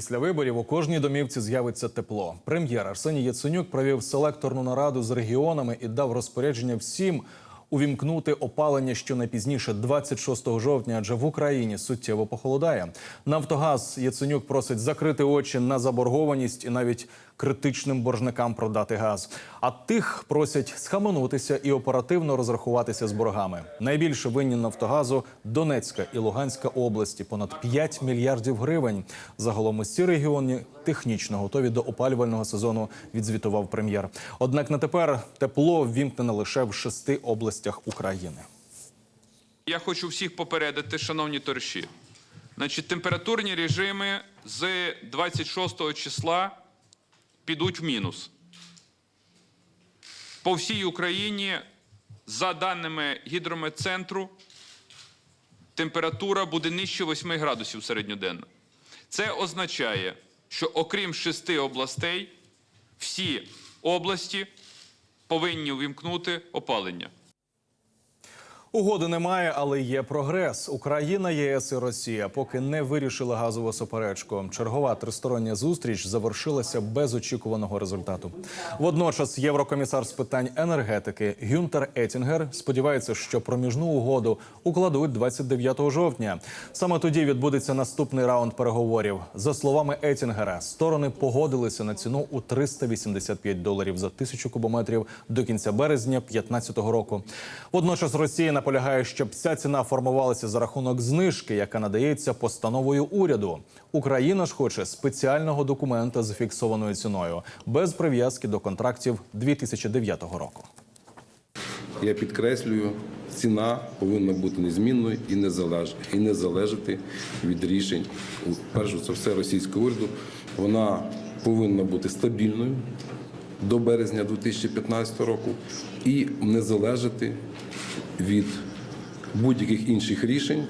Після виборів у кожній домівці з'явиться тепло. Прем'єр Арсеній Яценюк провів селекторну нараду з регіонами і дав розпорядження всім увімкнути опалення щонайпізніше 26 жовтня, адже в Україні суттєво похолодає. Нафтогаз Яценюк просить закрити очі на заборгованість і навіть критичним боржникам продати газ. А тих просять схаменутися і оперативно розрахуватися з боргами. Найбільше винні Нафтогазу Донецька і Луганська області понад 5 мільярдів гривень. Загалом усі регіони технічно готові до опалювального сезону. Відзвітував прем'єр. Однак на тепер тепло ввімкнене лише в шести областях України. Я хочу всіх попередити, шановні товариші. Значить, температурні режими з 26 числа підуть в мінус. По всій Україні, за даними гідрометцентру, температура буде нижче 8 градусів середньоденно. Це означає, що окрім шести областей, всі області повинні увімкнути опалення. Угоди немає, але є прогрес. Україна, ЄС і Росія поки не вирішили газову суперечку. Чергова тристороння зустріч завершилася без очікуваного результату. Водночас, єврокомісар з питань енергетики Гюнтер Етінгер сподівається, що проміжну угоду укладуть 29 жовтня. Саме тоді відбудеться наступний раунд переговорів. За словами Етінгера, сторони погодилися на ціну у 385 доларів за тисячу кубометрів до кінця березня 2015 року. Водночас Росія наполягає, щоб ця ціна формувалася за рахунок знижки, яка надається постановою уряду. Україна ж хоче спеціального документа з фіксованою ціною без прив'язки до контрактів 2009 року. Я підкреслюю, ціна повинна бути незмінною і не залеж- і не залежати від рішень перш за все російського уряду. Вона повинна бути стабільною до березня 2015 року і не залежати від будь-яких інших рішень